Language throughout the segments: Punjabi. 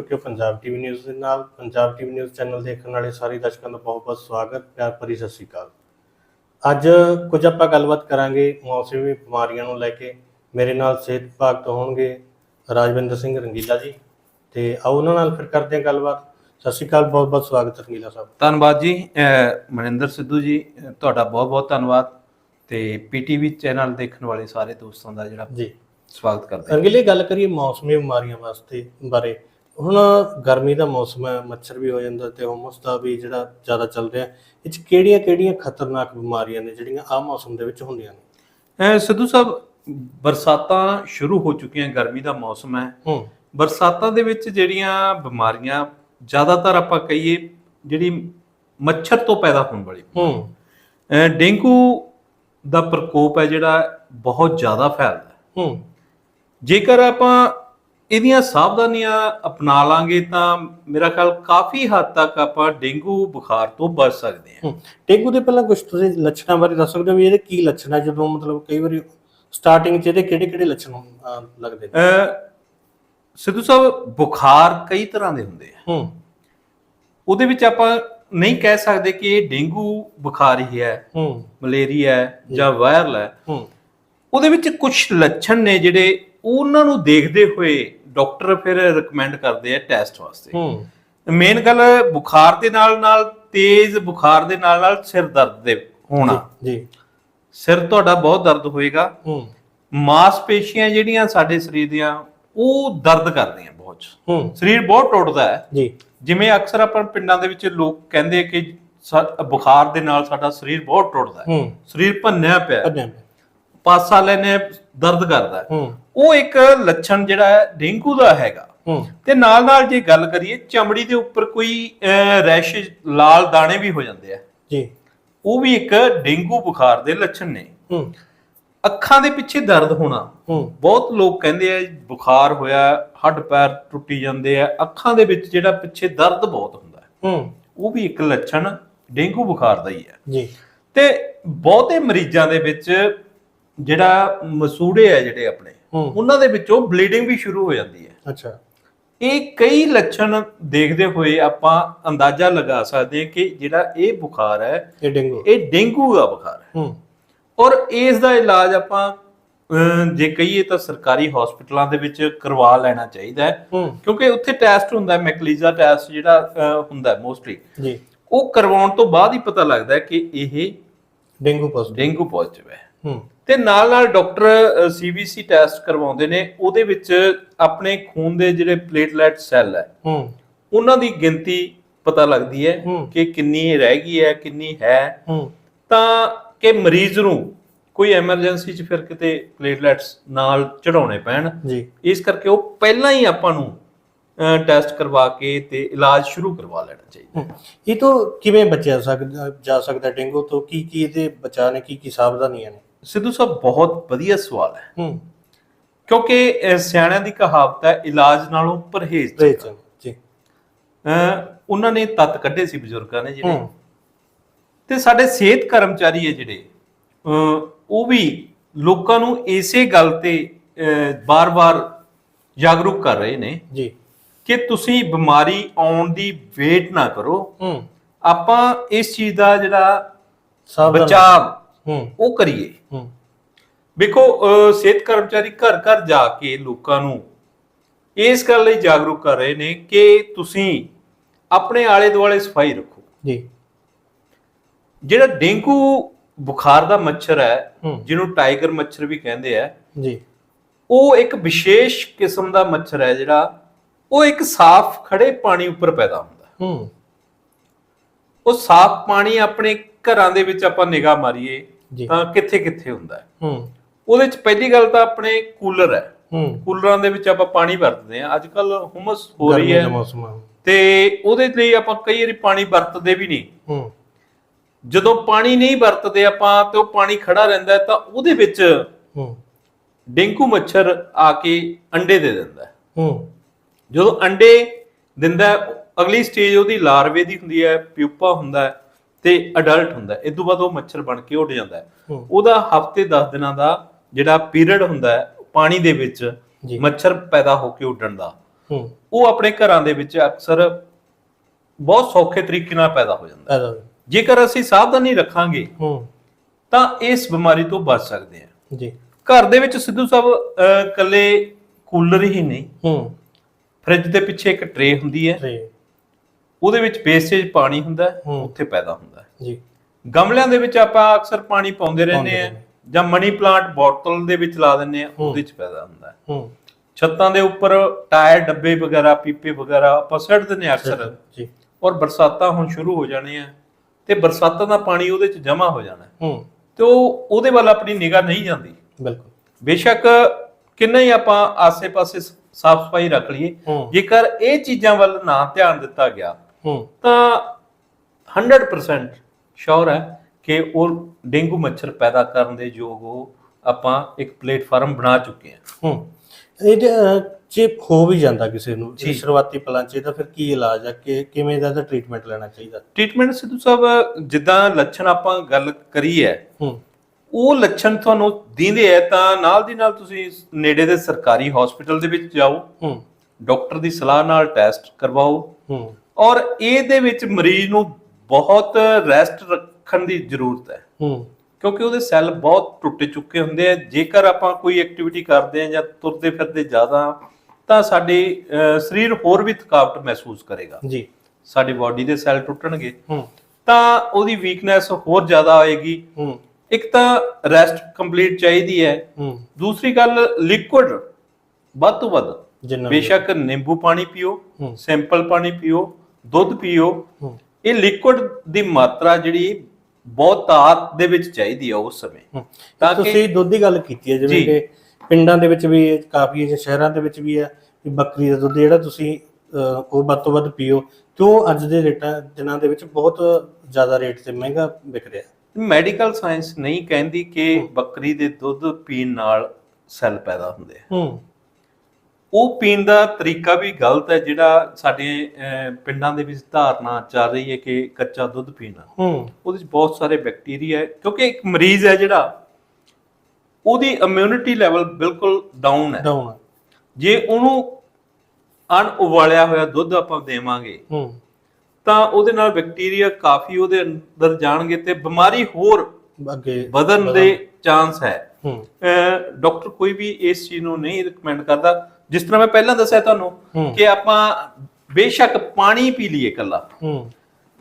ਚੁੱਕੇ ਹੋ ਪੰਜਾਬ ਟੀਵੀ ਨਿਊਜ਼ ਦੇ ਨਾਲ। ਪੰਜਾਬ ਟੀਵੀ ਨਿਊਜ਼ ਚੈਨਲ ਦੇਖਣ ਵਾਲੇ ਸਾਰੇ ਦਰਸ਼ਕਾਂ ਦਾ ਬਹੁਤ-ਬਹੁਤ ਸਵਾਗਤ ਪਿਆਰ ਭਰੀ ਸਤਿ ਸ਼੍ਰੀ ਅਕਾਲ। ਅੱਜ ਕੁਝ ਆਪਾਂ ਗੱਲਬਾਤ ਕਰਾਂਗੇ ਮੌਸਮੀ ਬਿਮਾਰੀਆਂ ਨੂੰ ਲੈ ਕੇ। ਮੇਰੇ ਨਾਲ ਸਿਹਤ ਵਿਭਾਗ ਤੋਂ ਹੋਣਗੇ ਰਾਜਵਿੰਦਰ ਸਿੰਘ ਰੰਗੀਲਾ ਜੀ। ਤੇ ਆਓ ਉਹਨਾਂ ਨਾਲ ਫਿਰ ਕਰਦੇ ਹਾਂ ਗੱਲਬਾਤ। ਸਤਿ ਸ਼੍ਰੀ ਅਕਾਲ ਬਹੁਤ-ਬਹੁਤ ਸਵਾਗਤ ਰੰਗੀਲਾ ਸਾਹਿਬ। ਧੰਨਵਾਦ ਜੀ। ਮਨਿੰਦਰ ਸਿੱਧੂ ਜੀ ਤੁਹਾਡਾ ਬਹੁਤ-ਬਹੁਤ ਧੰਨਵਾਦ। ਤੇ ਪੀਟੀਵੀ ਚੈਨਲ ਦੇਖਣ ਵਾਲੇ ਸਾਰੇ ਦੋਸਤਾਂ ਦਾ ਜਿਹੜਾ ਜੀ। ਸਵਾਗਤ ਕਰਦੇ ਹਾਂ। ਰੰਗੀਲੇ ਗੱਲ ਕਰੀਏ ਮੌਸਮੀ ਬਿਮਾਰੀਆਂ ਵਾਸਤੇ ਬਾਰੇ। ਹੁਣ ਗਰਮੀ ਦਾ ਮੌਸਮ ਹੈ ਮੱਛਰ ਵੀ ਹੋ ਜਾਂਦਾ ਤੇ ਹੁਮਸ ਦਾ ਵੀ ਜਿਹੜਾ ਜ਼ਿਆਦਾ ਚੱਲ ਰਿਹਾ ਇਹ ਚ ਕਿਹੜੀਆਂ-ਕਿਹੜੀਆਂ ਖਤਰਨਾਕ ਬਿਮਾਰੀਆਂ ਨੇ ਜਿਹੜੀਆਂ ਆ ਮੌਸਮ ਦੇ ਵਿੱਚ ਹੁੰਦੀਆਂ ਨੇ? ਸਿੱਧੂ ਸਾਹਿਬ ਬਰਸਾਤਾਂ ਸ਼ੁਰੂ ਹੋ ਚੁੱਕੀਆਂ ਗਰਮੀ ਦਾ ਮੌਸਮ ਹੈ। ਹੂੰ। ਬਰਸਾਤਾਂ ਦੇ ਵਿੱਚ ਜਿਹੜੀਆਂ ਬਿਮਾਰੀਆਂ ਜ਼ਿਆਦਾਤਰ ਆਪਾਂ ਕਹੀਏ ਜਿਹੜੀ ਮੱਛਰ ਤੋਂ ਪੈਦਾ ਹੋਣ ਵਾਲੀ ਹੂੰ। ਡੇਂਗੂ ਦਾ ਪ੍ਰਕੋਪ ਹੈ ਜਿਹੜਾ ਬਹੁਤ ਜ਼ਿਆਦਾ ਫੈਲਦਾ ਹੂੰ। ਜੇਕਰ ਆਪਾਂ ਇਹਦੀਆਂ ਸਾਵਧਾਨੀਆਂ ਅਪਣਾ ਲਾਂਗੇ ਤਾਂ ਮੇਰਾ ਖਿਆਲ ਕਾਫੀ ਹੱਦ ਤੱਕ ਆਪਾਂ ਡੇਂਗੂ ਬੁਖਾਰ ਤੋਂ ਬਚ ਸਕਦੇ ਹਾਂ। ਡੇਂਗੂ ਦੇ ਪਹਿਲਾਂ ਕੁਝ ਤੁਸੀਂ ਲੱਛਣਾਂ ਬਾਰੇ ਦੱਸ ਸਕਦੇ ਹੋ ਵੀ ਇਹਦੇ ਕੀ ਲੱਛਣ ਹੈ? ਜਦੋਂ ਮਤਲਬ ਕਈ ਵਾਰੀ ਸਟਾਰਟਿੰਗ 'ਚ ਇਹਦੇ ਕਿਹੜੇ-ਕਿਹੜੇ ਲੱਛਣ ਲੱਗਦੇ ਨੇ? ਸਿੱਧੂ ਸਾਹਿਬ ਬੁਖਾਰ ਕਈ ਤਰ੍ਹਾਂ ਦੇ ਹੁੰਦੇ ਆ। ਹੂੰ। ਉਹਦੇ ਵਿੱਚ ਆਪਾਂ ਨਹੀਂ ਕਹਿ ਸਕਦੇ ਕਿ ਇਹ ਡੇਂਗੂ ਬੁਖਾਰ ਹੀ ਹੈ ਹੂੰ। ਮਲੇਰੀਆ ਹੈ ਜਾਂ ਵਾਇਰਲ ਹੈ। ਹੂੰ। ਉਹਦੇ ਵਿੱਚ ਕੁਝ ਲੱਛਣ ਨੇ ਜਿਹੜੇ ਉਹਨਾਂ ਨੂੰ ਦੇਖਦੇ ਹੋਏ ਡਾਕਟਰ ਫਿਰ ਰეკਮੈਂਡ ਕਰਦੇ ਆ ਟੈਸਟ ਵਾਸਤੇ। ਹੂੰ। ਮੇਨ ਗੱਲ ਬੁਖਾਰ ਦੇ ਨਾਲ ਨਾਲ ਤੇਜ਼ ਬੁਖਾਰ ਦੇ ਨਾਲ ਨਾਲ ਸਿਰ ਦਰਦ ਦੇ ਹੋਣਾ। ਜੀ ਸਿਰ ਤੁਹਾਡਾ ਬਹੁਤ ਦਰਦ ਹੋਏਗਾ। ਹੂੰ। ਮਾਸਪੇਸ਼ੀਆਂ ਜਿਹੜੀਆਂ ਸਾਡੇ ਸਰੀਰ ਦੀਆਂ ਉਹ ਦਰਦ ਕਰਦੀਆਂ ਬਹੁਤ ਹੂੰ। ਸਰੀਰ ਬਹੁਤ ਟੁੱਟਦਾ ਹੈ। ਜੀ। ਜਿਵੇਂ ਅਕਸਰ ਆਪਾਂ ਪਿੰਡਾਂ ਦੇ ਵਿੱਚ ਲੋਕ ਕਹਿੰਦੇ ਕਿ ਬੁਖਾਰ ਦੇ ਨਾਲ ਸਾਡਾ ਸਰੀਰ ਬਹੁਤ ਟੁੱਟਦਾ ਹੈ। ਹੂੰ। ਸਰੀਰ ਭੰਨਿਆ ਪਿਆ ਹੈ। ਅੱਛਾ ਪਾਸਾ ਲੈਨੇ ਦਰਦ ਕਰਦਾ ਉਹ ਇੱਕ ਲੱਛਣ ਜਿਹੜਾ ਹੈ ਡੇਂਗੂ ਦਾ ਹੈਗਾ। ਤੇ ਨਾਲ ਨਾਲ ਜੇ ਗੱਲ ਕਰੀਏ ਚਮੜੀ ਦੇ ਉੱਪਰ ਕੋਈ ਰੈਸ਼ ਲਾਲ ਦਾਣੇ ਵੀ ਹੋ ਜਾਂਦੇ ਆ। ਜੀ। ਉਹ ਵੀ ਇੱਕ ਡੇਂਗੂ ਬੁਖਾਰ ਦੇ ਲੱਛਣ ਨੇ। ਅੱਖਾਂ ਦੇ ਪਿੱਛੇ ਦਰਦ ਹੋਣਾ। ਬਹੁਤ ਲੋਕ ਕਹਿੰਦੇ ਆ ਬੁਖਾਰ ਹੋਇਆ ਹੱਡ ਪੈਰ ਟੁੱਟੀ ਜਾਂਦੇ ਆ। ਅੱਖਾਂ ਦੇ ਵਿੱਚ ਜਿਹੜਾ ਪਿੱਛੇ ਦਰਦ ਬਹੁਤ ਹੁੰਦਾ ਉਹ ਵੀ ਇੱਕ ਲੱਛਣ ਡੇਂਗੂ ਬੁਖਾਰ ਦਾ ਹੀ ਹੈ। ਜੀ। ਤੇ ਬਹੁਤੇ ਮਰੀਜ਼ਾਂ ਦੇ ਵਿੱਚ ਜਿਹੜਾ ਮਸੂੜੇ ਆ ਜਿਹੜੇ ਆਪਣੇ ਉਹਨਾਂ ਦੇ ਵਿੱਚੋਂ ਬਲੀਡਿੰਗ ਵੀ ਸ਼ੁਰੂ ਹੋ ਜਾਂਦੀ ਹੈ। ਅੱਛਾ। ਇਹ ਕਈ ਲੱਛਣ ਦੇਖਦੇ ਹੋਏ ਆਪਾਂ ਅੰਦਾਜ਼ਾ ਲਗਾ ਸਕਦੇ ਕਿ ਜਿਹੜਾ ਇਹ ਬੁਖਾਰ ਹੈ ਇਹ ਡੇਂਗੂ। ਇਹ ਡੇਂਗੂ ਦਾ ਬੁਖਾਰ ਹੈ। ਔਰ ਇਸ ਦਾ ਇਲਾਜ ਆਪਾਂ ਜੇ ਕਹੀਏ ਤਾਂ ਸਰਕਾਰੀ ਹਸਪਤਾਲਾਂ ਦੇ ਵਿੱਚ ਕਰਵਾ ਲੈਣਾ ਚਾਹੀਦਾ ਹੈ। ਕਿਉਂਕਿ ਉੱਥੇ ਟੈਸਟ ਹੁੰਦਾ ਹੈ ਮੈਕਲੀਜ਼ਾ ਟੈਸਟ ਜਿਹੜਾ ਹੁੰਦਾ ਹੈ ਮੋਸਟਲੀ। ਜੀ। ਉਹ ਕਰਵਾਉਣ ਤੋਂ ਬਾਅਦ ਹੀ ਪਤਾ ਲੱਗਦਾ ਹੈ ਕਿ ਇਹ ਡੇਂਗੂ ਪੋਜ਼ਿਟਿਵ ਡੇਂਗੂ ਪੋਜ਼ਿਟਿਵ ਹੈ। ਹੂੰ। ਤੇ ਨਾਲ ਨਾਲ ਡਾਕਟਰ ਸੀਬੀਸੀ ਟੈਸਟ ਕਰਵਾਉਂਦੇ ਨੇ ਉਹਦੇ ਵਿੱਚ ਆਪਣੇ ਖੂਨ ਦੇ ਜਿਹੜੇ ਪਲੇਟਲੈਟ ਸੈੱਲ ਹੈ ਹੂੰ। ਉਹਨਾਂ ਦੀ ਗਿਣਤੀ ਪਤਾ ਲੱਗਦੀ ਹੈ। ਕਿ ਕਿੰਨੀ ਰਹਿ ਗਈ ਹੈ ਕਿੰਨੀ ਹੈ। ਹੂੰ। ਤਾਂ ਕਿ ਮਰੀਜ਼ ਨੂੰ ਕੋਈ ਐਮਰਜੈਂਸੀ 'ਚ ਫਿਰ ਕਿਤੇ ਪਲੇਟਲੈਟਸ ਨਾਲ ਚੜਾਉਣੇ ਪੈਣ ਜੀ। ਇਸ ਕਰਕੇ ਉਹ ਪਹਿਲਾਂ ਹੀ ਆਪਾਂ ਨੂੰ ਟੈਸਟ ਕਰਵਾ ਕੇ ਤੇ ਇਲਾਜ ਸ਼ੁਰੂ ਕਰਵਾ ਲੈਣਾ ਚਾਹੀਦਾ। ਇਹ ਤੋਂ ਕਿਵੇਂ ਬਚਿਆ ਸਕਦਾ ਜਾ ਸਕਦਾ ਡੇਂਗੂ ਤੋਂ? ਕੀ ਕੀ ਇਹਦੇ ਬਚਾਅ ਨੇ? ਕੀ ਕੀ ਸਾਵਧਾਨੀਆਂ ਨੇ? ਸਿੱਧੂ ਸਾਹਿਬ ਬਹੁਤ ਵਧੀਆ ਸਵਾਲ ਹੈ। ਹੂੰ। ਕਿਉਂਕਿ ਸਿਆਣਿਆਂ ਦੀ ਕਹਾਵਤ ਹੈ ਇਲਾਜ ਨਾਲੋਂ ਪਰਹੇਜ਼ ਚੰਗਾ। ਜੀ। ਉਹਨਾਂ ਨੇ ਤੱਤ ਕੱਢੇ ਸੀ ਬਜ਼ੁਰਗਾਂ ਨੇ ਜਿਹੜੇ। ਤੇ ਸਾਡੇ ਸਿਹਤ ਕਰਮਚਾਰੀ ਹੈ ਜਿਹੜੇ ਉਹ ਵੀ ਲੋਕਾਂ ਨੂੰ ਇਸੇ ਗੱਲ ਤੇ ਬਾਰ-ਬਾਰ ਜਾਗਰੂਕ ਕਰ ਰਹੇ ਨੇ। ਜੀ। ਕਿ ਤੁਸੀਂ ਬਿਮਾਰੀ ਆਉਣ ਦੀ ਵੇਟ ਨਾ ਕਰੋ। ਹੂੰ। ਆਪਾਂ ਇਸ ਚੀਜ਼ ਦਾ ਜਿਹੜਾ ਬਚਾਅ ਉਹ ਕਰੀਏ। ਹੂੰ। ਵੇਖੋ ਸਿਹਤ ਕਰਮਚਾਰੀ ਘਰ ਘਰ ਜਾ ਕੇ ਲੋਕਾਂ ਨੂੰ ਇਸ ਗੱਲ ਲਈ ਜਾਗਰੂਕ ਕਰ ਰਹੇ ਨੇ ਕਿ ਤੁਸੀਂ ਆਪਣੇ ਆਲੇ ਦੁਆਲੇ ਸਫ਼ਾਈ ਰੱਖੋ। ਜੀ। ਜਿਹੜਾ ਡੇਂਗੂ ਬੁਖਾਰ ਦਾ ਮੱਛਰ ਹੈ ਜਿਹਨੂੰ ਟਾਈਗਰ ਮੱਛਰ ਵੀ ਕਹਿੰਦੇ ਆ ਜੀ। ਉਹ ਇੱਕ ਵਿਸ਼ੇਸ਼ ਕਿਸਮ ਦਾ ਮੱਛਰ ਹੈ ਜਿਹੜਾ ਉਹ ਇੱਕ ਸਾਫ਼ ਖੜੇ ਪਾਣੀ ਉੱਪਰ ਪੈਦਾ ਹੁੰਦਾ। ਹੂੰ। ਉਹ ਸਾਫ਼ ਪਾਣੀ ਆਪਣੇ ਘਰਾਂ ਦੇ ਵਿੱਚ ਆਪਾਂ ਨਿਗਾਹ ਮਾਰੀਏ ਜੀ। ਕਿੱਥੇ ਕਿੱਥੇ ਹੁੰਦਾ ਹੈ। ਹੂੰ। ਉਹਦੇ ਵਿੱਚ ਪਹਿਲੀ ਗੱਲ ਤਾਂ ਆਪਣੇ ਕੂਲਰ ਹੈ। ਹੂੰ। ਕੂਲਰਾਂ ਦੇ ਵਿੱਚ ਆਪਾਂ ਪਾਣੀ ਵਰਤਦੇ ਆ ਅੱਜ ਕੱਲ ਹੁਮਸ ਹੋ ਰਹੀ ਹੈ। ਤੇ ਉਹਦੇ ਲਈ ਆਪਾਂ ਕਈ ਵਾਰੀ ਪਾਣੀ ਵਰਤਦੇ ਵੀ ਨਹੀਂ। ਹੂੰ। ਜਦੋਂ ਪਾਣੀ ਨਹੀਂ ਵਰਤਦੇ ਆਪਾਂ ਤੇ ਉਹ ਪਾਣੀ ਖੜਾ ਰਹਿੰਦਾ ਹੈ ਤਾਂ ਉਹਦੇ ਵਿੱਚ ਹੂੰ। ਡੇਂਗੂ ਮੱਛਰ ਆ ਕੇ ਅੰਡੇ ਦੇ ਦਿੰਦਾ ਹੈ। ਜਦੋਂ ਅੰਡੇ ਦਿੰਦਾ ਅਗਲੀ ਸਟੇਜ ਉਹਦੀ ਲਾਰਵੇ ਦੀ ਹੁੰਦੀ ਹੈ ਪਿਊਪਾ ਹੁੰਦਾ ਹੈ। ਤੇ ਅਡਲਟ ਹੁੰਦਾ ਇਸ ਤੋਂ ਬਾਅਦ ਉਹ ਮੱਛਰ ਬਣ ਕੇ ਉੱਡ ਜਾਂਦਾ ਹੈ। ਉਹਦਾ ਹਫ਼ਤੇ 10 ਦਿਨਾਂ ਦਾ ਜਿਹੜਾ ਪੀਰੀਅਡ ਹੁੰਦਾ ਹੈ ਪਾਣੀ ਦੇ ਵਿੱਚ ਮੱਛਰ ਪੈਦਾ ਹੋ ਕੇ ਉੱਡਣ ਦਾ। ਉਹ ਆਪਣੇ ਘਰਾਂ ਦੇ ਵਿੱਚ ਅਕਸਰ ਬਹੁਤ ਸੌਖੇ ਤਰੀਕੇ ਨਾਲ ਪੈਦਾ ਹੋ ਜਾਂਦਾ। ਜੇਕਰ ਅਸੀਂ ਸਾਵਧਾਨੀ ਰੱਖਾਂਗੇ ਤਾਂ ਇਸ ਬਿਮਾਰੀ ਤੋਂ ਬਚ ਸਕਦੇ ਹਾਂ। ਜੀ। ਘਰ ਦੇ ਵਿੱਚ ਸਿੱਧੂ ਸਾਹਿਬ ਇਕੱਲੇ ਕੂਲਰ ਹੀ ਨਹੀਂ। ਹੂੰ। ਫ੍ਰਿਜ ਦੇ ਪਿੱਛੇ ਇੱਕ ਟਰੇ ਹੁੰਦੀ ਹੈ। ਉਹਦੇ ਵਿੱਚ ਵੇਸਟੇਜ ਪਾਣੀ ਹੁੰਦਾ। ਉੱਥੇ ਪੈਦਾ ਹੁੰਦਾ ਜੀ। ਗਮਲਿਆਂ ਦੇ ਵਿੱਚ ਆਪਾਂ ਅਕਸਰ ਪਾਣੀ ਪਾਉਂਦੇ ਰਹਿੰਦੇ ਆ। ਜਾਂ ਮਨੀ ਪਲਾਂਟ ਬੋਤਲ ਦੇ ਵਿੱਚ ਲਾ ਦਿੰਦੇ ਆ। ਉਹਦੇ ਵਿੱਚ ਪੈਦਾ ਹੁੰਦਾ ਹੈ। ਛੱਤਾਂ ਦੇ ਉੱਪਰ ਟਾਇਰ ਡੱਬੇ ਵਗੈਰਾ ਪੀਪੇ ਵਗੈਰਾ ਆਪਾਂ ਸੁੱਟ ਹਾਂ ਅਕਸਰ। ਜੀ। ਔਰ ਬਰਸਾਤਾਂ ਹੁਣ ਸ਼ੁਰੂ ਹੋ ਜਾਣੀਆਂ ਤੇ ਬਰਸਾਤਾਂ ਦਾ ਪਾਣੀ ਉਹਦੇ ਚ ਜਮ੍ਹਾਂ ਹੋ ਜਾਣਾ ਹੈ। ਤੇ ਉਹ ਉਹਦੇ ਵੱਲ ਆਪਣੀ ਨਿਗਾਹ ਨਹੀਂ ਜਾਂਦੀ। ਬਿਲਕੁਲ। ਬੇਸ਼ੱਕ ਕਿੰਨਾ ਹੀ ਆਪਾਂ ਆਸੇ-ਪਾਸੇ ਸਾਫ਼ ਸਫ਼ਾਈ ਰੱਖ ਲਈਏ ਜੇਕਰ ਇਹ ਚੀਜ਼ਾਂ ਵੱਲ ਨਾ ਧਿਆਨ ਦਿੱਤਾ ਗਿਆ ਤਾਂ 100% ਸ਼ੋਰ ਹੈ ਕਿ ਉਹ ਡੇਂਗੂ ਮੱਛਰ ਪੈਦਾ ਕਰਨ ਦੇ ਯੋਗ ਉਹ ਆਪਾਂ ਇੱਕ ਪਲੇਟਫਾਰਮ ਬਣਾ ਚੁੱਕੇ ਹਾਂ। ਹੂੰ। ਇਹ ਜੇ ਹੋ ਵੀ ਜਾਂਦਾ ਕਿਸੇ ਨੂੰ ਜੀ। ਸ਼ੁਰੂਆਤੀ ਪਲਾਂ 'ਚ ਤਾਂ ਫਿਰ ਕੀ ਇਲਾਜ ਆ? ਕਿ ਕਿਵੇਂ ਦਾ ਇਹਦਾ ਟ੍ਰੀਟਮੈਂਟ ਲੈਣਾ ਚਾਹੀਦਾ? ਟ੍ਰੀਟਮੈਂਟ ਸਿੱਧੂ ਸਾਹਿਬ ਜਿੱਦਾਂ ਲੱਛਣ ਆਪਾਂ ਗੱਲ ਕਰੀ ਹੈ ਹੂੰ। ਉਹ ਲੱਛਣ ਤੁਹਾਨੂੰ ਦੀਂਦੇ ਹੈ ਤਾਂ ਨਾਲ ਦੀ ਨਾਲ ਤੁਸੀਂ ਨੇੜੇ ਦੇ ਸਰਕਾਰੀ ਹਸਪੀਟਲ ਦੇ ਵਿੱਚ ਜਾਓ। ਹੂੰ। ਡਾਕਟਰ ਦੀ ਸਲਾਹ ਨਾਲ ਟੈਸਟ ਕਰਵਾਓ। ਹੂੰ। ਔਰ ਇਹਦੇ ਵਿੱਚ ਮਰੀਜ਼ ਨੂੰ ਬਹੁਤ ਰੈਸਟ ਰੱਖਣ ਦੀ ਜ਼ਰੂਰਤ ਹੈ। ਹੂੰ। ਕਿਉਂਕਿ ਉਹਦੇ ਸੈੱਲ ਬਹੁਤ ਟੁੱਟ ਚੁੱਕੇ ਹੁੰਦੇ ਆ। ਜੇਕਰ ਆਪਾਂ ਕੋਈ ਐਕਟੀਵਿਟੀ ਕਰਦੇ ਆ ਜਾਂ ਤੁਰਦੇ ਫਿਰਦੇ ਜ਼ਿਆਦਾ ਤਾਂ ਸਾਡੇ ਸਰੀਰ ਹੋਰ ਵੀ ਥਕਾਵਟ ਮਹਿਸੂਸ ਕਰੇਗਾ। ਜੀ। ਸਾਡੀ ਬਾਡੀ ਦੇ ਸੈੱਲ ਟੁੱਟਣਗੇ। ਹੂੰ। ਤਾਂ ਉਹਦੀ ਵੀਕਨੈਸ ਹੋਰ ਜ਼ਿਆਦਾ ਆਏਗੀ। ਹੂੰ। ਇੱਕ ਤਾਂ ਰੈਸਟ ਕੰਪਲੀਟ ਚਾਹੀਦੀ ਹੈ। ਹੂੰ। ਦੂਸਰੀ ਗੱਲ ਲਿਕੁਇਡ ਵੱਧ ਤੋਂ ਵੱਧ। ਬੇਸ਼ੱਕ ਨਿੰਬੂ ਪਾਣੀ ਪੀਓ ਸਿੰਪਲ ਪਾਣੀ ਪੀਓ। ਦੁੱਧ ਪੀਓ। ਇਹ ਲਿਕੁਇਡ ਦੀ ਮਾਤਰਾ ਜਿਹੜੀ ਬਹੁਤ ਤਾਤ ਦੇ ਵਿੱਚ ਚਾਹੀਦੀ ਆ ਉਸ ਸਮੇਂ। ਤਾਂ ਕਿ- ਤੁਸੀਂ ਦੁੱਧ ਦੀ ਗੱਲ ਕੀਤੀ ਹੈ ਜਿਵੇਂ। ਕਿ ਪਿੰਡਾਂ ਦੇ ਵਿੱਚ ਵੀ ਕਾਫੀ ਹੈ, ਸ਼ਹਿਰਾਂ ਦੇ ਵਿੱਚ ਵੀ ਹੈ ਕਿ ਬੱਕਰੀ ਦਾ ਦੁੱਧ ਜਿਹੜਾ ਤੁਸੀਂ ਉਹ ਵੱਧ ਤੋਂ ਵੱਧ ਪੀਓ। ਕਿਉਂ ਅੱਜ ਦੇ ਰੇਟਾਂ ਦਿਨਾਂ ਦੇ ਵਿੱਚ ਬਹੁਤ ਜ਼ਿਆਦਾ ਰੇਟ ਤੇ ਮਹਿੰਗਾ ਵਿਕ ਰਿਹਾ? ਮੈਡੀਕਲ ਸਾਇੰਸ ਨਹੀਂ ਕਹਿੰਦੀ ਕਿ ਬੱਕਰੀ ਦੇ ਦੁੱਧ ਪੀਣ ਨਾਲ ਸੈੱਲ ਪੈਦਾ ਹੁੰਦੇ ਆ। ਹੂੰ। ਉਹ ਪੀਣ ਦਾ ਤਰੀਕਾ ਵੀ ਗਲਤ ਹੈ ਜਿਹੜਾ ਸਾਡੇ ਪਿੰਡਾਂ ਦੇ ਵਿੱਚ ਧਾਰਨਾ ਚੱਲ ਰਹੀ ਹੈ ਕਿ ਕੱਚਾ ਦੁੱਧ ਪੀਣਾ। ਹੂੰ। ਉਹਦੇ ਵਿੱਚ ਬਹੁਤ ਸਾਰੇ ਬੈਕਟੀਰੀਆ ਹੈ ਕਿਉਂਕਿ ਇੱਕ ਮਰੀਜ਼ ਹੈ ਜਿਹੜਾ ਉਹਦੀ ਇਮਿਊਨਿਟੀ ਲੈਵਲ ਬਿਲਕੁਲ ਡਾਊਨ ਹੈ। ਡਾਊਨ ਜੇ ਉਹਨੂੰ ਅਣ ਉਬਾਲਿਆ ਹੋਇਆ ਦੁੱਧ ਆਪਾਂ ਦੇਵਾਂਗੇ ਹੂੰ। ਤਾਂ ਉਹਦੇ ਨਾਲ ਬੈਕਟੀਰੀਆ ਕਾਫੀ ਉਹਦੇ ਅੰਦਰ ਜਾਣਗੇ ਤੇ ਬਿਮਾਰੀ ਹੋਰ ਅੱਗੇ ਵਧਣ ਦੇ ਚਾਂਸ ਹੈ। ਡਾਕਟਰ ਕੋਈ ਵੀ ਇਸ ਚੀਜ਼ ਨੂੰ ਨਹੀਂ ਰეკਮੈਂਡ ਕਰਦਾ। ਜਿਸ ਤਰ੍ਹਾਂ ਮੈਂ ਪਹਿਲਾਂ ਦੱਸਿਆ ਤੁਹਾਨੂੰ ਹੂੰ। ਕਿ ਆਪਾਂ ਬੇਸ਼ੱਕ ਪਾਣੀ ਪੀ ਲਈਏ ਇਕੱਲਾ। ਹੂੰ।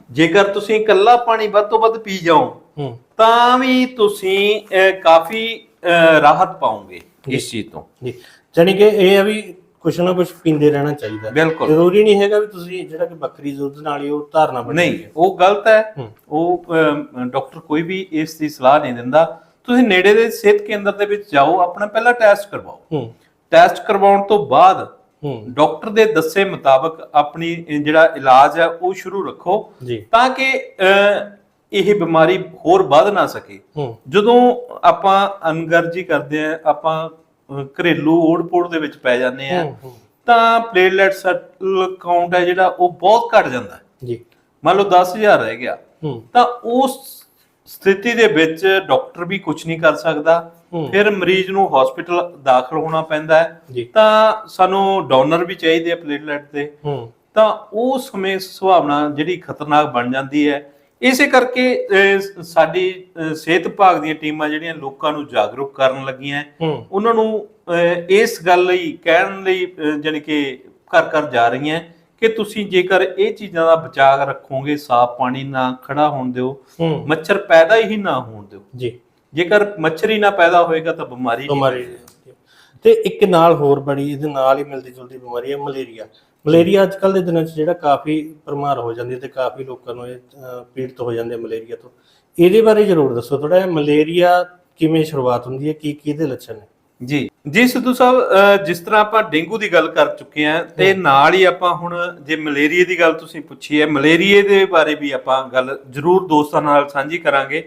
ਜੇਕਰ ਤੁਸੀਂ ਇਕੱਲਾ ਪਾਣੀ ਵੱਧ ਤੋਂ ਵੱਧ ਪੀ ਜਾਓ ਹੂੰ। ਤਾਂ ਵੀ ਤੁਸੀਂ ਕਾਫੀ ਰਾਹਤ ਪਾਓਗੇ ਇਸ ਚੀਜ਼ ਤੋਂ। ਜੀ। ਜਾਣੀ ਕਿ ਇਹ ਆ ਵੀ ਕੁਛ ਨਾ ਕੁਛ ਪੀਂਦੇ ਰਹਿਣਾ ਚਾਹੀਦਾ। ਬਿਲਕੁਲ। ਜ਼ਰੂਰੀ ਨਹੀਂ ਹੈਗਾ ਵੀ ਤੁਸੀਂ ਜਿਹੜਾ ਕਿ ਬੱਕਰੀ ਦੁੱਧ ਨਾਲ ਹੀ ਉਹ ਧਾਰਨਾ ਬਣੀ ਨਹੀਂ ਉਹ ਗਲਤ ਹੈ। ਹੂੰ। ਉਹ ਡਾਕਟਰ ਕੋਈ ਵੀ ਇਸ ਦੀ ਸਲਾਹ ਨਹੀਂ ਦਿੰਦਾ। ਤੁਸੀਂ ਨੇੜੇ ਦੇ ਸਿਹਤ ਕੇਂਦਰ ਦੇ ਵਿੱਚ ਜਾਓ ਆਪਣਾ ਪਹਿਲਾ ਟੈਸਟ ਕਰਵਾਓ। ਹੂੰ। ਟੈਸਟ ਕਰਵਾਉਣ ਤੋਂ ਬਾਅਦ ਹੂੰ। ਡਾਕਟਰ ਦੇ ਦੱਸੇ ਮੁਤਾਬਕ ਆਪਣੀ ਜਿਹੜਾ ਇਲਾਜ ਹੈ ਉਹ ਸ਼ੁਰੂ ਰੱਖੋ ਤਾਂ ਕਿ ਇਹ ਬਿਮਾਰੀ ਹੋਰ ਵੱਧ ਨਾ ਸਕੇ। ਜਦੋਂ ਆਪਾਂ ਅਨਗਰਜੀ ਕਰਦੇ ਆ ਆਪਾਂ ਘਰੇਲੂ ਓੜ-ਪੋੜ ਦੇ ਵਿੱਚ ਪੈ ਜਾਂਦੇ ਆ ਤਾਂ ਪਲੇਟਲੈਟ ਕਾਊਂਟ ਹੈ ਜਿਹੜਾ ਉਹ ਬਹੁਤ ਘਟ ਜਾਂਦਾ। ਜੀ। ਮੰਨ ਲਓ 10000 ਰਹਿ ਗਿਆ। ਤਾਂ ਉਸ ਸਥਿਤੀ ਦੇ ਵਿੱਚ ਡਾਕਟਰ ਵੀ ਕੁਝ ਨਹੀਂ ਕਰ ਸਕਦਾ। ਫਿਰ ਮਰੀਜ਼ ਨੂੰ ਹਸਪੀਟਲ ਦਾਖਲ ਹੋਣਾ ਪੈਂਦਾ ਹੈ। ਤਾਂ ਸਾਨੂੰ ਡੋਨਰ ਵੀ ਚਾਹੀਦੇ ਆ ਪਲੇਟਲੈਟ ਦੇ ਤਾਂ ਉਹ ਸਮੇਂ ਸੁਭਾਵਨਾ ਜਿਹੜੀ ਖਤਰਨਾਕ ਬਣ ਜਾਂਦੀ ਹੈ। ਇਸੇ ਕਰਕੇ ਸਾਡੀ ਸਿਹਤ ਵਿਭਾਗ ਦੀਆਂ ਟੀਮਾਂ ਜਿਹੜੀਆਂ ਲੋਕਾਂ ਨੂੰ ਜਾਗਰੂਕ ਕਰਨ ਲੱਗੀਆਂ ਉਹਨਾਂ ਨੂੰ ਇਸ ਗੱਲ ਲਈ ਕਹਿਣ ਲਈ ਜਾਣੀ ਕਿ ਘਰ ਘਰ ਜਾ ਰਹੀਆਂ ਕਿ ਤੁਸੀਂ ਜੇਕਰ ਇਹ ਚੀਜ਼ਾਂ ਦਾ ਬਚਾਅ ਰੱਖੋਗੇ ਸਾਫ਼ ਪਾਣੀ ਨਾ ਖੜਾ ਹੋਣ ਦਿਓ ਮੱਛਰ ਪੈਦਾ ਹੀ ਨਾ ਹੋਣ ਦਿਓ। ਜੀ। ਜੇਕਰ ਮੱਛਰ ਹੀ ਨਾ ਪੈਦਾ ਹੋਏਗਾ ਤਾਂ ਬਿਮਾਰੀ ਬਿਮਾਰੀ ਤੇ ਇੱਕ ਨਾਲ ਹੋਰ ਬੜੀ ਇਹਦੇ ਨਾਲ ਹੀ ਮਿਲਦੀ ਜੁਲਦੀ ਬਿਮਾਰੀ ਹੈ ਮਲੇਰੀਆ। ਮਲੇਰੀਆ ਅੱਜ ਕੱਲ ਦੇ ਦਿਨਾਂ 'ਚ ਜਿਹੜਾ ਕਾਫੀ ਪਰਮਾਰ ਹੋ ਜਾਂਦੀ ਹੈ ਤੇ ਕਾਫੀ ਲੋਕਾਂ ਨੂੰ ਇਹ ਪੀੜਤ ਹੋ ਜਾਂਦੇ ਮਲੇਰੀਆ ਤੋਂ। ਇਹਦੇ ਬਾਰੇ ਜ਼ਰੂਰ ਦੱਸੋ ਥੋੜਾ ਜਿਹਾ ਮਲੇਰੀਆ ਕਿਵੇਂ ਸ਼ੁਰੂਆਤ ਹੁੰਦੀ ਹੈ ਕੀ ਕੀ ਇਹਦੇ ਲੱਛਣ ਨੇ? ਜੀ। ਜੀ ਸਿੱਧੂ ਸਾਹਿਬ ਜਿਸ ਤਰ੍ਹਾਂ ਆਪਾਂ ਡੇਂਗੂ ਦੀ ਗੱਲ ਕਰ ਚੁੱਕੇ ਆ ਤੇ ਨਾਲ ਹੀ ਆਪਾਂ ਹੁਣ ਜੇ ਮਲੇਰੀਏ ਦੀ ਗੱਲ ਤੁਸੀਂ ਪੁੱਛੀ ਹੈ ਮਲੇਰੀਏ ਦੇ ਬਾਰੇ ਵੀ ਆਪਾਂ ਗੱਲ ਜ਼ਰੂਰ ਦੋਸਤਾਂ ਨਾਲ ਸਾਂਝੀ ਕਰਾਂਗੇ।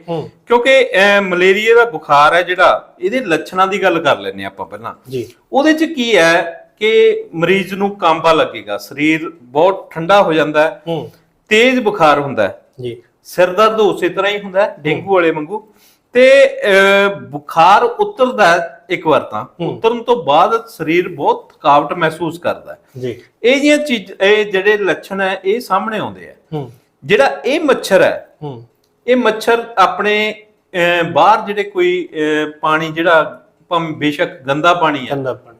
ਕਿਉਂਕਿ ਮਲੇਰੀਏ ਦਾ ਬੁਖਾਰ ਹੈ ਜਿਹੜਾ ਇਹਦੇ ਲੱਛਣਾਂ ਦੀ ਗੱਲ ਕਰ ਹਾਂ ਆਪਾਂ ਪਹਿਲਾਂ। ਜੀ। ਉਹਦੇ 'ਚ ਕੀ ਹੈ ਕਿ ਮਰੀਜ਼ ਨੂੰ ਕਾਂਬਾ ਲੱਗੇਗਾ ਸਰੀਰ ਬਹੁਤ ਠੰਡਾ ਹੋ ਜਾਂਦਾ ਹੈ ਤੇਜ਼ ਬੁਖਾਰ ਹੁੰਦਾ ਹੈ। ਜੀ। ਸਿਰ ਦਰਦ ਉਸੇ ਤਰ੍ਹਾਂ ਹੀ ਹੁੰਦਾ ਡੇਂਗੂ ਵਾਲੇ ਵਾਂਗੂ। ਤੇ ਬੁਖਾਰ ਉਤਰਦਾ ਇੱਕ ਵਾਰ ਤਾਂ। ਉਤਰਨ ਤੋਂ ਬਾਅਦ ਸਰੀਰ ਬਹੁਤ ਥਕਾਵਟ ਮਹਿਸੂਸ ਕਰਦਾ ਜੀ। ਇਹ ਜੀਆਂ ਚੀਜ਼ ਇਹ ਜਿਹੜੇ ਲੱਛਣ ਹੈ ਇਹ ਸਾਹਮਣੇ ਆਉਂਦੇ ਆ ਜਿਹੜਾ ਇਹ ਮੱਛਰ ਹੈ ਇਹ ਮੱਛਰ ਆਪਣੇ ਬਾਹਰ ਜਿਹੜੇ ਕੋਈ ਪਾਣੀ ਜਿਹੜਾ ਭਾਵੇਂ ਬੇਸ਼ੱਕ ਗੰਦਾ ਪਾਣੀ ਹੈ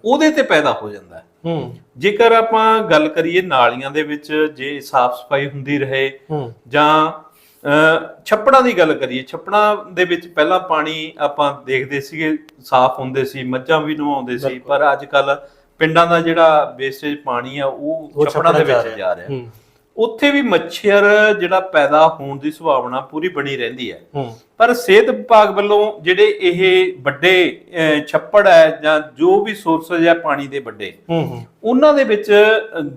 ਉਹਦੇ ਤੇ ਪੈਦਾ ਹੋ ਜਾਂਦਾ ਹੈ। ਹੂੰ। ਜੇਕਰ ਆਪਾਂ ਗੱਲ ਕਰੀਏ ਨਾਲੀਆਂ ਦੇ ਵਿੱਚ ਜੇ ਸਾਫ਼ ਸਫ਼ਾਈ ਹੁੰਦੀ ਰਹੇ ਜਾਂ ਛੱਪੜਾਂ ਦੀ ਗੱਲ ਕਰੀਏ ਛੱਪੜਾਂ ਦੇ ਵਿੱਚ ਪਹਿਲਾਂ ਪਾਣੀ ਆਪਾਂ ਦੇਖਦੇ ਸੀਗੇ ਸਾਫ਼ ਹੁੰਦੇ ਸੀ ਮੱਝਾਂ ਵੀ ਨਵਾਉਂਦੇ ਸੀ। ਪਰ ਅੱਜ ਕੱਲ ਪਿੰਡਾਂ ਦਾ ਜਿਹੜਾ ਵੇਸਟੇਜ ਪਾਣੀ ਆ ਉਹ ਛੱਪੜਾਂ ਦੇ ਵਿੱਚ ਜਾ ਰਿਹਾ। ਹੂੰ। ਉੱਥੇ ਵੀ ਮੱਛਰ ਜਿਹੜਾ ਪੈਦਾ ਹੋਣ ਦੀ ਸੰਭਾਵਨਾ ਪੂਰੀ ਬਣੀ ਰਹਿੰਦੀ ਹੈ। ਪਰ ਸਿਹਤ ਵਿਭਾਗ ਵੱਲੋਂ ਜਿਹੜੇ ਇਹ ਵੱਡੇ ਛੱਪੜ ਹੈ ਜਾਂ ਜੋ ਵੀ ਸੋਰਸਸ ਹੈ ਪਾਣੀ ਦੇ ਵੱਡੇ ਉਹਨਾਂ ਦੇ ਵਿੱਚ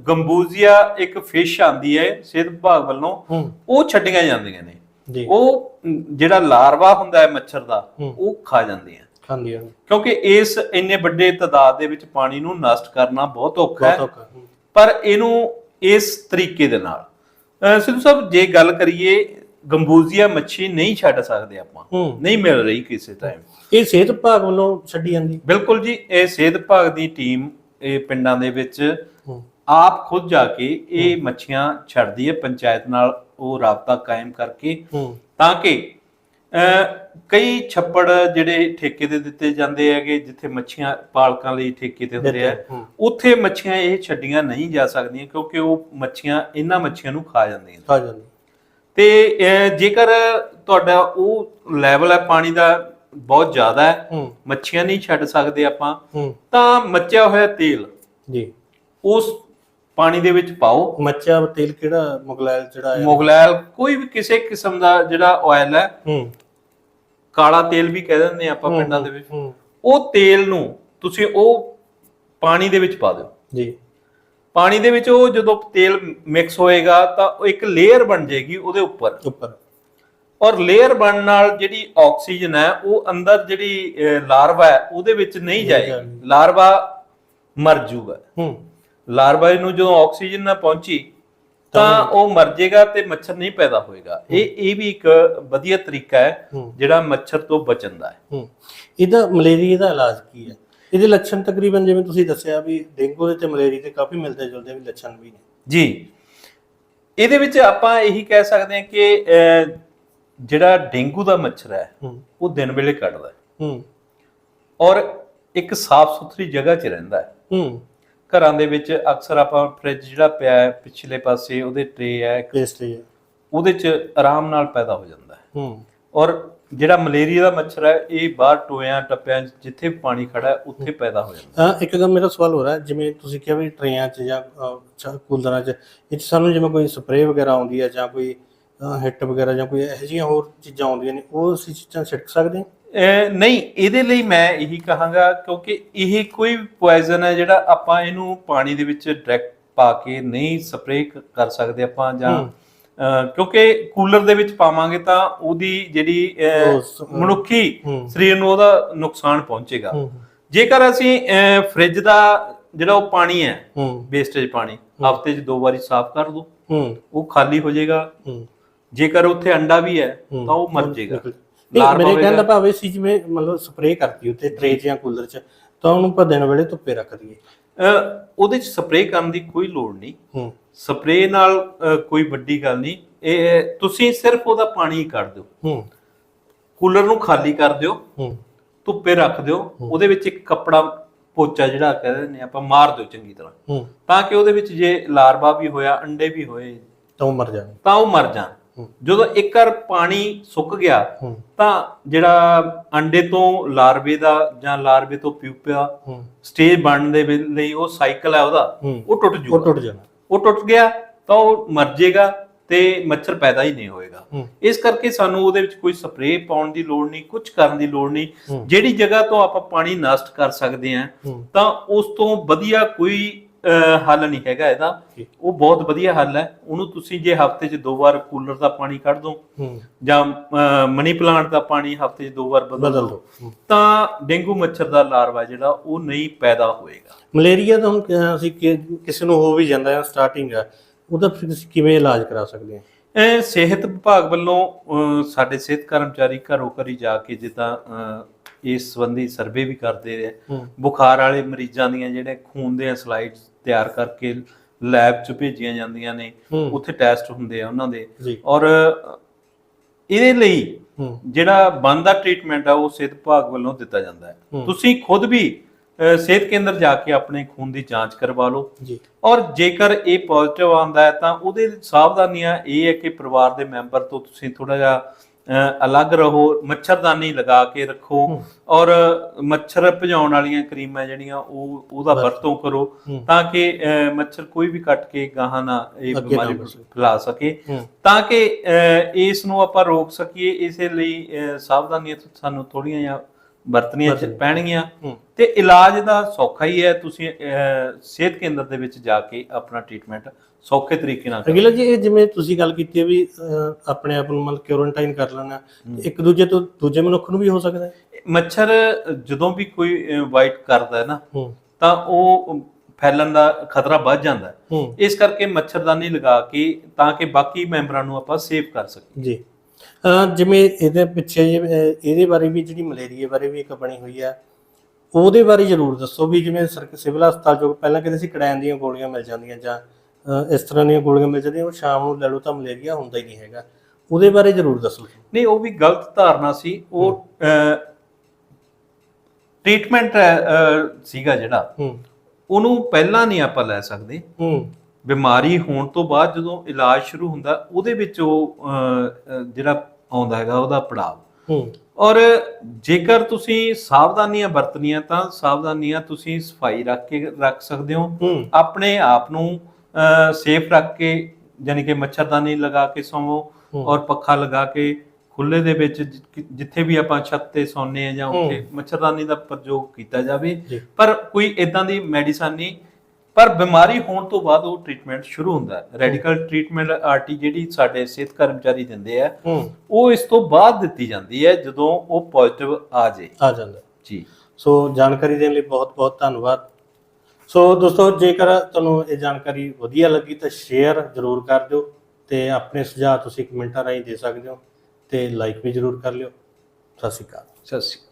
ਗੰਬੂਜ਼ੀਆ ਇੱਕ ਫਿਸ਼ ਆਂਦੀ ਹੈ ਸਿਹਤ ਵਿਭਾਗ ਵੱਲੋਂ ਉਹ ਛੱਡੀਆਂ ਜਾਂਦੀਆਂ ਨੇ। ਉਹ ਜਿਹੜਾ ਲਾਰਵਾ ਹੁੰਦਾ ਹੈ ਮੱਛਰ ਦਾ। ਉਹ ਖਾ ਜਾਂਦੀਆਂ। ਖਾਂਦੀ ਹੈ ਕਿਉਂਕਿ ਇਸ ਇੰਨੇ ਵੱਡੇ ਤਦਾਦ ਦੇ ਵਿੱਚ ਪਾਣੀ ਨੂੰ ਨਸ਼ਟ ਕਰਨਾ ਬਹੁਤ ਔਖਾ ਹੂੰ। ਪਰ ਇਹਨੂੰ ਇਸ ਤਰੀਕੇ ਦੇ ਨਾਲ। ਸਿੱਧੂ ਸਾਹਿਬ ਜੇ ਗੱਲ ਕਰੀਏ ਗੰਬੂਜ਼ੀਆ ਮੱਛੀ ਨਹੀਂ ਛੱਡ ਸਕਦੇ ਆਪਾਂ। ਨਹੀਂ ਮਿਲ ਰਹੀ ਕਿਸੇ ਟਾਈਮ ਇਹ ਸਿਹਤ ਵਿਭਾਗ ਵੱਲੋਂ ਛੱਡੀ ਜਾਂਦੀ। ਬਿਲਕੁਲ ਜੀ ਇਹ ਸਿਹਤ ਵਿਭਾਗ ਦੀ ਟੀਮ ਇਹ ਪਿੰਡਾਂ ਦੇ ਵਿੱਚ ਆਪ ਖੁਦ ਜਾ ਕੇ ਇਹ ਮੱਛੀਆਂ ਛੱਡਦੀ ਹੈ। ਪੰਚਾਇਤ ਨਾਲ ਉਹ ਰਾਬਤਾ ਕਾਇਮ ਕਰਕੇ ਤਾਂ ਕਿ ਕਈ ਛੱਪੜ ਜਿਹੜੇ ਠੇਕੇ ਤੇ ਦਿੱਤੇ ਜਾਂਦੇ ਹੈਗੇ ਜਿੱਥੇ ਮੱਛੀਆਂ ਪਾਲਕਾਂ ਲਈ ਠੇਕੇ ਤੇ ਹੁੰਦੇ ਆ ਉੱਥੇ ਮੱਛੀਆਂ ਇਹ ਛੱਡੀਆਂ ਨਹੀਂ ਜਾ ਸਕਦੀਆਂ ਕਿਉਂਕਿ ਉਹ ਮੱਛੀਆਂ ਇਹਨਾਂ ਮੱਛੀਆਂ ਨੂੰ ਖਾ ਜਾਂਦੀਆਂ ਖਾ ਜਾਂਦੀ ਤੇ ਜੇਕਰ ਤੁਹਾਡਾ ਉਹ ਲੈਵਲ ਹੈ ਪਾਣੀ ਦਾ ਬਹੁਤ ਜ਼ਿਆਦਾ ਹੈ ਮੱਛੀਆਂ ਨਹੀਂ ਛੱਡ ਸਕਦੇ ਆਪਾਂ ਤਾਂ ਮੱਚਿਆ ਹੋਇਆ ਤੇਲ ਜੀ। ਉਸ ਪਾਣੀ ਦੇ ਵਿੱਚ ਪਾਓ। ਮੱਚਾ ਤੇਲ ਕਿਹੜਾ ਮੁਗਲੈਲ ਜਿਹੜਾ ਹੈ ਮੁਗਲੈਲ ਕੋਈ ਵੀ ਕਿਸੇ ਕਿਸਮ ਦਾ ਜਿਹੜਾ ਆਇਲ ਹੈ ਹੂੰ। ਕਾਲਾ ਤੇਲ ਵੀ ਕਹਿ ਦਿੰਦੇ ਆ ਆਪਾਂ ਪਿੰਡਾਂ ਦੇ ਵਿੱਚ। ਉਹ ਤੇਲ ਨੂੰ ਤੁਸੀਂ ਉਹ ਪਾਣੀ ਦੇ ਵਿੱਚ ਪਾ ਦਿਓ। ਜੀ। ਪਾਣੀ ਦੇ ਵਿੱਚ ਉਹ ਜਦੋਂ ਤੇਲ ਮਿਕਸ ਹੋਏਗਾ ਤਾਂ ਉਹ ਇੱਕ ਲੇਅਰ ਬਣ ਜਾਏਗੀ ਉਹਦੇ ਉੱਪਰ। ਉੱਪਰ। ਔਰ ਲੇਅਰ ਬਣਨ ਨਾਲ ਜਿਹੜੀ ਆਕਸੀਜਨ ਹੈ ਉਹ ਅੰਦਰ ਜਿਹੜੀ ਲਾਰਵਾ ਹੈ ਉਹਦੇ ਵਿੱਚ ਨਹੀਂ ਜਾਏਗੀ। ਲਾਰਵਾ ਮਰ ਜੂਗਾ। ਹੂੰ। ਲਾਰਵਾ ਨੂੰ ਜਦੋਂ ਆਕਸੀਜਨ ਨਾ ਪਹੁੰਚੀ ਤਾਂ ਉਹ ਮਰ ਜਾਏਗਾ ਤੇ ਮੱਛਰ ਨਹੀਂ ਪੈਦਾ ਹੋਏਗਾ। ਇਹ ਇਹ ਵੀ ਇੱਕ ਵਧੀਆ ਤਰੀਕਾ ਹੈ ਜਿਹੜਾ ਮੱਛਰ ਤੋਂ ਬਚਣ ਦਾ ਹੈ। ਇਹਦਾ ਮਲੇਰੀਆ ਦਾ ਇਲਾਜ ਕੀ ਹੈ? ਇਹਦੇ ਲੱਛਣ ਤਕਰੀਬਨ ਜਿਵੇਂ ਤੁਸੀਂ ਦੱਸਿਆ ਵੀ ਡੇਂਗੂ ਦੇ ਤੇ ਮਲੇਰੀਆ ਦੇ ਕਾਫੀ ਮਿਲਦੇ ਜੁਲਦੇ ਵੀ ਲੱਛਣ ਵੀ ਨੇ। ਜੀ। ਇਹਦੇ ਵਿੱਚ ਆਪਾਂ ਇਹੀ ਕਹਿ ਸਕਦੇ ਹਾਂ ਕਿ ਜਿਹੜਾ ਡੇਂਗੂ ਦਾ ਮੱਛਰ ਹੈ ਹੂੰ। ਉਹ ਦਿਨ ਵੇਲੇ ਕੱਟਦਾ ਹੈ। ਹੂੰ। ਔਰ ਇੱਕ ਸਾਫ਼ ਸੁਥਰੀ ਜਗ੍ਹਾ 'ਚ ਰਹਿੰਦਾ ਹੈ। ਹੂੰ। ਘਰਾਂ ਦੇ ਵਿੱਚ ਅਕਸਰ ਆਪਾਂ ਫ੍ਰਿਜ ਜਿਹੜਾ ਪਿਆ ਹੈ ਪਿਛਲੇ ਪਾਸੇ ਉਹਦੇ ਟਰੇ ਹੈ ਪੇਸਟਰੀ ਹੈ। ਉਹਦੇ 'ਚ ਆਰਾਮ ਨਾਲ ਪੈਦਾ ਹੋ ਜਾਂਦਾ ਹੈ। ਹੂੰ। ਔਰ ਜਿਹੜਾ ਮਲੇਰੀਆ ਦਾ ਮੱਛਰ ਹੈ ਇਹ ਬਾਹਰ ਟੋਇਆਂ ਟੱਪਿਆਂ 'ਚ ਜਿੱਥੇ ਪਾਣੀ ਖੜਾ ਹੈ ਉੱਥੇ ਪੈਦਾ ਹੋ ਜਾਂਦਾ ਹਾਂ। ਇੱਕ ਗੱਲ ਮੇਰਾ ਸਵਾਲ ਹੋ ਰਿਹਾ ਜਿਵੇਂ ਤੁਸੀਂ ਕਿਹਾ ਵੀ ਟਰੇਆਂ 'ਚ ਜਾਂ ਚ- ਕੂਲਰਾਂ 'ਚ ਇਹ 'ਚ ਸਾਨੂੰ ਜਿਵੇਂ ਕੋਈ ਸਪਰੇਅ ਵਗੈਰਾ ਆਉਂਦੀ ਹੈ ਜਾਂ ਕੋਈ ਹਿੱਟ ਵਗੈਰਾ ਜਾਂ ਕੋਈ ਇਹੋ ਜਿਹੀਆਂ ਹੋਰ ਚੀਜ਼ਾਂ ਆਉਂਦੀਆਂ ਨੇ ਉਹ ਅਸੀਂ ਚੀਜ਼ਾਂ ਛਿੜਕ ਸਕਦੇ ਹਾਂ? ਨਹੀਂ ਇਹਦੇ ਲਈ ਮੈਂ ਇਹੀ ਕਹਾਂਗਾ ਕਿਉਂਕਿ ਇਹ ਕੋਈ ਪੋਇਜ਼ਨ ਹੈ ਜਿਹੜਾ ਆਪਾਂ ਇਹਨੂੰ ਪਾਣੀ ਦੇ ਵਿੱਚ ਡਾਇਰੈਕਟ ਪਾ ਕੇ ਨਹੀਂ ਸਪਰੇਅ ਕਰ ਸਕਦੇ ਆਪਾਂ ਜਾਂ ਕਿਉਂਕਿ ਕੂਲਰ ਦੇ ਵਿੱਚ ਪਾਵਾਂਗੇ ਤਾਂ ਉਹਦੀ ਜਿਹੜੀ ਮਨੁੱਖੀ। ਸਰੀਰ ਨੂੰ ਉਹਦਾ ਨੁਕਸਾਨ ਪਹੁੰਚੇਗਾ। ਜੇਕਰ ਅਸੀਂ ਫ੍ਰਿਜ ਦਾ ਜਿਹੜਾ ਉਹ ਪਾਣੀ ਹੈ ਵੇਸਟੇਜ ਪਾਣੀ ਹਫ਼ਤੇ 'ਚ ਦੋ ਵਾਰੀ ਸਾਫ਼ ਕਰ ਦੋ। ਉਹ ਖਾਲੀ ਹੋ ਜਾਏਗਾ। ਜੇਕਰ ਉੱਥੇ ਅੰਡਾ ਵੀ ਹੂੰ। ਤਾਂ ਉਹ ਮਰ ਜਾਏਗਾ। ਨਹੀਂ ਮੇਰੇ ਕਹਿਣ ਦਾ ਪਵੇਗਾ। ਭਾਵ ਇਹ ਸੀ ਜਿਵੇਂ ਮਤਲਬ ਸਪਰੇਅ ਕਰਤੀ ਉੱਤੇ ਟਰੇ ਜਾਂ ਕੂਲਰ 'ਚ ਤਾਂ ਉਹਨੂੰ ਆਪਾਂ ਦਿਨ ਵੇਲੇ ਧੁੱਪੇ ਰੱਖ ਦਈਏ। ਉਹਦੇ 'ਚ ਸਪਰੇਅ ਕਰਨ ਦੀ ਕੋਈ ਲੋੜ ਨਹੀਂ। ਹੂੰ। ਸਪਰੇਅ ਨਾਲ ਕੋਈ ਵੱਡੀ ਗੱਲ ਨਹੀਂ। ਇਹ ਤੁਸੀਂ ਸਿਰਫ ਉਹਦਾ ਪਾਣੀ ਕੱਢ ਦਿਓ। ਹੂੰ। ਕੂਲਰ ਨੂੰ ਖਾਲੀ ਕਰ ਦਿਓ। ਹੂੰ। ਧੁੱਪੇ ਰੱਖ ਦਿਓ। ਉਹਦੇ ਵਿੱਚ ਇੱਕ ਕੱਪੜਾ ਪੋਚਾ ਜਿਹੜਾ ਕਹਿੰਦੇ ਨੇ ਆਪਾਂ ਮਾਰ ਦਿਓ ਚੰਗੀ ਤਰ੍ਹਾਂ। ਹੂੰ। ਤਾਂ ਕਿ ਉਹਦੇ ਵਿੱਚ ਜੇ ਲਾਰਵਾ ਵੀ ਹੋਇਆ ਅੰਡੇ ਵੀ ਹੋਏ ਤਾਂ ਉਹ ਮਰ ਜਾਣ। ਤਾਂ ਉਹ ਮਰ ਜਾਣ। ਜਦੋਂ ਇੱਕ ਵਾਰ ਪਾਣੀ ਸੁੱਕ ਗਿਆ ਤਾਂ ਜਿਹੜਾ ਅੰਡੇ ਤੋਂ ਲਾਰਵੇ ਦਾ ਜਾਂ ਲਾਰਵੇ ਤੋਂ ਪਿਊਪਾ ਸਟੇਜ ਬਣਨ ਦੇ ਲਈ ਉਹ ਸਾਈਕਲ ਹੈ ਉਹਦਾ ਉਹ ਟੁੱਟ ਉਹ ਜੂਗਾ ਟੁੱਟ ਜਾਣਾ। ਉਹ ਟੁੱਟ ਗਿਆ ਤਾਂ ਉਹ ਮਰ ਜਾਏਗਾ ਤੇ ਮੱਛਰ ਪੈਦਾ ਹੀ ਨਹੀਂ ਹੋਏਗਾ। ਇਸ ਕਰਕੇ ਸਾਨੂੰ ਉਹਦੇ ਵਿੱਚ ਕੋਈ ਸਪਰੇਅ ਪਾਉਣ ਦੀ ਲੋੜ ਨਹੀਂ ਕੁਝ ਕਰਨ ਦੀ ਲੋੜ ਨਹੀਂ। ਜਿਹੜੀ ਜਗ੍ਹਾ ਤੋਂ ਆਪਾਂ ਪਾਣੀ ਨਸ਼ਟ ਕਰ ਸਕਦੇ ਹੂੰ। ਤਾਂ ਉਸ ਤੋਂ ਵਧੀਆ ਕੋਈ ਹੱਲ ਨਹੀਂ ਹੈਗਾ ਇਹਦਾ। ਉਹ ਬਹੁਤ ਵਧੀਆ ਹੱਲ ਹੈ। ਉਹਨੂੰ ਤੁਸੀਂ ਜੇ ਹਫ਼ਤੇ 'ਚ ਦੋ ਵਾਰ ਕੂਲਰ ਦਾ ਪਾਣੀ ਕੱਢ ਦੋ ਜਾਂ ਮਨੀ ਪਲਾਂਟ ਦਾ ਪਾਣੀ ਹਫ਼ਤੇ 'ਚ ਦੋ ਵਾਰ ਬਦਲ ਦੋ। ਤਾਂ ਡੇਂਗੂ ਮੱਛਰ ਦਾ ਲਾਰਵਾ ਜਿਹੜਾ ਉਹ ਨਹੀਂ ਪੈਦਾ ਹੋਏਗਾ। ਮਲੇਰੀਆ ਤਾਂ ਅਸੀਂ ਕਿਸੇ ਨੂੰ ਹੋ ਵੀ ਜਾਂਦਾ ਹੈ ਸਟਾਰਟਿੰਗ ਹੈ। ਉਹਦਾ ਕਿਵੇਂ ਇਲਾਜ ਕਰਾ ਸਕਦੇ ਹਾਂ? ਇਹ ਸਿਹਤ ਵਿਭਾਗ ਵੱਲੋਂ ਸਾਡੇ ਸਿਹਤ ਕਰਮਚਾਰੀ ਘਰੋਂ ਘਰੀ ਜਾ ਕੇ ਜਿੱਦਾਂ ਇਸ ਸੰਬੰਧੀ ਸਰਵੇ ਵੀ ਕਰਦੇ ਰਹੇ। ਬੁਖਾਰ ਵਾਲੇ ਮਰੀਜ਼ਾਂ ਦੀਆਂ ਜਿਹੜੇ ਖੂਨ ਦੀਆਂ ਸਲਾਈਡਸ ਤਿਆਰ ਕਰਕੇ ਲੈਬ 'ਚ ਭੇਜੀਆਂ ਜਾਂਦੀਆਂ ਨੇ। ਉੱਥੇ ਟੈਸਟ ਹੁੰਦੇ ਆ ਉਹਨਾਂ ਦੇ। ਔਰ ਇਹਦੇ ਲਈ ਜਿਹੜਾ ਬਣਦਾ ਟ੍ਰੀਟਮੈਂਟ ਆ ਉਹ ਸਿਹਤ ਵਿਭਾਗ ਵੱਲੋਂ ਦਿੱਤਾ ਜਾਂਦਾ ਹੈ। ਤੁਸੀਂ ਖੁਦ ਵੀ ਸਿਹਤ ਕੇਂਦਰ ਜਾ ਕੇ ਆਪਣੇ ਖੂਨ ਦੀ ਜਾਂਚ ਕਰਵਾ ਲਓ। ਜੀ। ਔਰ ਜੇਕਰ ਇਹ ਪੋਜ਼ਿਟਿਵ ਆਉਂਦਾ ਹੈ ਤਾਂ ਉਹਦੇ ਸਾਵਧਾਨੀਆਂ ਇਹ ਹੈ ਕਿ ਪਰਿਵਾਰ ਦੇ ਮੈਂਬਰ ਤੋਂ ਤੁਸੀਂ ਥੋੜਾ ਜਿਹਾ ਅਲੱਗ ਰਹੋ ਮੱਛਰਦਾਨੀ ਲਗਾ ਕੇ ਰੱਖੋ। ਔਰ ਮੱਛਰ ਭਜਾਉਣ ਵਾਲੀਆਂ ਕਰੀਮਾਂ ਜਿਹੜੀਆਂ ਉਹ ਉਹਦਾ ਵਰਤੋਂ। ਕਰੋ ਤਾਂ ਕਿ ਮੱਛਰ ਕੋਈ ਵੀ ਕੱਟ ਕੇ ਗਾਹਾਂ ਨਾ ਇਹ ਬਿਮਾਰੀ। ਫੈਲਾ ਸਕੇ ਤਾਂ ਕਿ ਇਸ ਨੂੰ ਆਪਾਂ ਰੋਕ ਸਕੀਏ ਇਸੇ ਲਈ ਸਾਵਧਾਨੀਆਂ ਸਾਨੂੰ ਥੋੜੀਆਂ ਜਿਹਾ ਵਰਤਣੀਆਂ। ਪੈਣਗੀਆਂ। ਤੇ ਇਲਾਜ ਦਾ ਸੌਖਾ ਹੀ ਹੈ ਤੁਸੀਂ ਸਿਹਤ ਕੇਂਦਰ ਦੇ ਵਿੱਚ ਜਾ ਕੇ ਆਪਣਾ ਟ੍ਰੀਟਮੈਂਟ ਸੌਖੇ ਤਰੀਕੇ ਨਾਲ ਕਰੋ। ਅਗਲਾ ਜੀ ਇਹ ਜਿਵੇਂ ਤੁਸੀਂ ਗੱਲ ਕੀਤੀ ਹੈ ਵੀ ਆਪਣੇ ਆਪ ਨੂੰ ਮਤਲਬ ਕੁਆਰੰਟਾਈਨ ਕਰ ਲੈਣਾ। ਇੱਕ ਦੂਜੇ ਤੋਂ ਦੂਜੇ ਮਨੁੱਖ ਨੂੰ ਵੀ ਹੋ ਸਕਦਾ ਹੈ? ਮੱਛਰ ਜਦੋਂ ਵੀ ਕੋਈ ਵਾਈਟ ਕਰਦਾ ਹੈ ਨਾ ਤਾਂ ਉਹ ਫੈਲਣ ਦਾ ਖਤਰਾ ਵੱਧ ਜਾਂਦਾ ਹੈ। ਇਸ ਕਰਕੇ ਮੱਛਰਦਾਨੀ ਲਗਾ ਕੇ ਤਾਂ ਕਿ ਬਾਕੀ ਮੈਂਬਰਾਂ ਨੂੰ ਆਪਾਂ ਸੇਵ ਕਰ ਸਕੀਏ। ਜੀ। ਜਿਵੇਂ ਇਹਦੇ ਪਿੱਛੇ ਇਹਦੇ ਬਾਰੇ ਵੀ ਜਿਹੜੀ ਮਲੇਰੀਆ ਬਾਰੇ ਵੀ ਇੱਕ ਬਣੀ ਹੋਈ ਹੈ ਉਹਦੇ ਬਾਰੇ ਜ਼ਰੂਰ ਦੱਸੋ ਵੀ ਜਿਵੇਂ ਸਰਕ ਸਿਵਲ ਹਸਪਤਾਲ ਜੋ ਪਹਿਲਾਂ ਕਹਿੰਦੇ ਸੀ ਕੜੈਨ ਦੀਆਂ ਗੋਲੀਆਂ ਮਿਲ ਜਾਂਦੀਆਂ ਜਾਂ ਇਸ ਤਰ੍ਹਾਂ ਦੀਆਂ ਗੋਲੀਆਂ ਮਿਲ ਜਾਂਦੀਆਂ ਉਹ ਸ਼ਾਮ ਨੂੰ ਲੈ ਲਓ ਤਾਂ ਮਲੇਰੀਆ ਹੁੰਦਾ ਹੀ ਨਹੀਂ ਹੈਗਾ। ਉਹਦੇ ਬਾਰੇ ਜ਼ਰੂਰ ਦੱਸੋ। ਨਹੀਂ ਉਹ ਵੀ ਗਲਤ ਧਾਰਨਾ ਸੀ। ਉਹ ਟ੍ਰੀਟਮੈਂਟ ਸੀਗਾ ਜਿਹੜਾ। ਉਹਨੂੰ ਪਹਿਲਾਂ ਨਹੀਂ ਆਪਾਂ ਲੈ ਸਕਦੇ। ਬਿਮਾਰੀ ਹੋਣ ਤੋਂ ਬਾਅਦ ਜਦੋਂ ਇਲਾਜ ਸ਼ੁਰੂ ਹੁੰਦਾ ਉਹਦੇ ਵਿੱਚ ਉਹ ਜਿਹੜਾ ਆਉਂਦਾ ਹੈਗਾ ਉਹਦਾ ਪੜਾਅ। ਹੂੰ। ਔਰ ਜੇਕਰ ਤੁਸੀਂ ਸਾਵਧਾਨੀਆਂ ਵਰਤਣੀਆਂ ਤਾਂ ਸਾਵਧਾਨੀਆਂ ਤੁਸੀਂ ਸਫ਼ਾਈ ਰੱਖ ਕੇ ਰੱਖ ਸਕਦੇ ਹੋ। ਆਪਣੇ ਆਪ ਨੂੰ ਸੇਫ ਰੱਖ ਕੇ ਯਾਨੀ ਕਿ ਮੱਛਰਦਾਨੀ ਲਗਾ ਕੇ ਸੌਵੋ। ਔਰ ਪੱਖਾ ਲਗਾ ਕੇ ਖੁੱਲੇ ਦੇ ਵਿੱਚ ਜਿੱਥੇ ਵੀ ਆਪਾਂ ਛੱਤ ਤੇ ਸੌਂਦੇ ਆ ਜਾਂ ਉੱਥੇ ਮੱਛਰਦਾਨੀ ਦਾ ਪ੍ਰਯੋਗ ਕੀਤਾ ਜਾਵੇ। ਪਰ ਕੋਈ ਇਦਾਂ ਦੀ ਮੈਡੀਸਨ ਨਹੀਂ ਪਰ ਬਿਮਾਰੀ ਹੋਣ ਤੋਂ ਬਾਅਦ ਉਹ ਟ੍ਰੀਟਮੈਂਟ ਸ਼ੁਰੂ ਹੁੰਦਾ ਹੈ। ਰੈਡੀਕਲ ਟ੍ਰੀਟਮੈਂਟ ਆਰਟੀ ਜਿਹੜੀ ਸਾਡੇ ਸਿਹਤ ਕਰਮਚਾਰੀ ਦਿੰਦੇ ਆ ਉਹ ਇਸ ਤੋਂ ਬਾਅਦ ਦਿੱਤੀ ਜਾਂਦੀ ਹੈ ਜਦੋਂ ਉਹ ਪੋਜ਼ਿਟਿਵ ਆ ਜੇ ਆ ਜਾਂਦਾ। ਜੀ। ਸੋ ਜਾਣਕਾਰੀ ਦੇਣ ਲਈ ਬਹੁਤ ਬਹੁਤ ਧੰਨਵਾਦ। ਸੋ ਦੋਸਤੋ ਜੇਕਰ ਤੁਹਾਨੂੰ ਇਹ ਜਾਣਕਾਰੀ ਵਧੀਆ ਲੱਗੀ ਤਾਂ ਸ਼ੇਅਰ ਜ਼ਰੂਰ ਕਰ ਦਿਓ ਤੇ ਆਪਣੇ ਸੁਝਾਅ ਤੁਸੀਂ ਕਮੈਂਟਾਂ ਰਾਹੀਂ ਦੇ ਸਕਦੇ ਹੋ ਤੇ ਲਾਈਕ ਵੀ ਜ਼ਰੂਰ ਕਰ ਲਿਓ। ਸਤਿ ਸ਼੍ਰੀ ਅਕਾਲ। ਸਤਿ ਸ਼੍ਰੀ ਅਕਾਲ।